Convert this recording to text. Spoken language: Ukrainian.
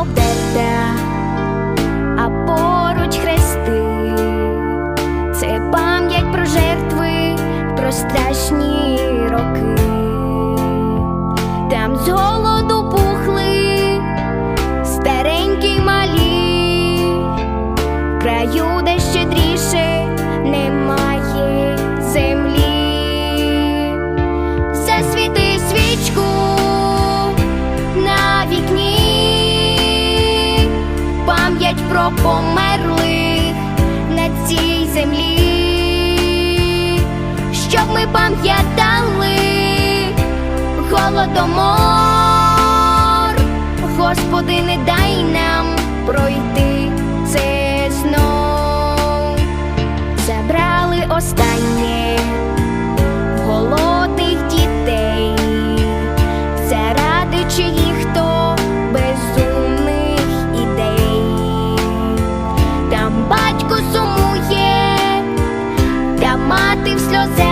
обдерте, а поруч хрести, це пам'ять про жертви, про страшні роки, там з голоду пухли, старенькі малі, в краю де щедріше немає. Про померлих на цій землі, щоб ми пам'ятали голодомор, Там